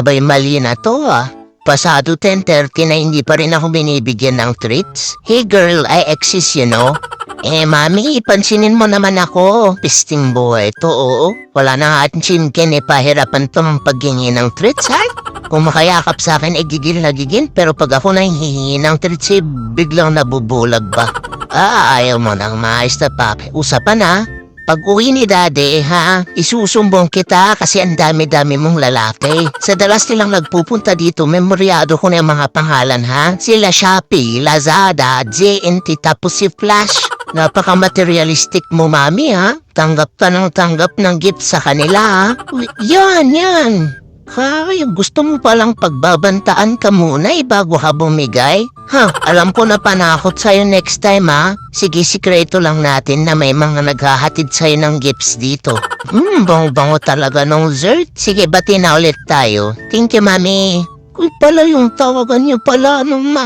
Abay mali na to ah. Pasado 10.30 na hindi pa rin ako binibigyan ng treats. Hey girl, I exist you know. Eh mami, pansinin mo naman ako. Pisting boy to oo. Wala na nga ating chinken eh pahirapan to ng paghingi ng treats ha. Kung makayakap sa akin, eh gigil na gigil. Pero pag ako na hihingi ng treats, eh biglang nabubulag ba? Ah, ayaw mo nang maayos na papi. Usapan na. Pag uwi ni daddy, ha, isusumbong kita kasi ang dami-dami mong lalaki. Sa dalas nilang nagpupunta dito, memoryado ko na yung mga pangalan, ha? Sila Shopee, Lazada, JNT, tapos si Flash. Napaka-materialistic mo, mami, ha? Tanggap ka ng tanggap ng gift sa kanila, ha? Yan, yan. Ay, gusto mo palang pagbabantaan ka muna eh bago ka bumigay? Ha, alam ko na panakot sa'yo next time ha. Sige, sikreto lang natin na may mga naghahatid sa'yo ng gifts dito. Hmm, bango-bango talaga nung dessert. Sige, bati na ulit tayo. Thank you, mami. Uy, pala yung tawagan niyo pala nung mga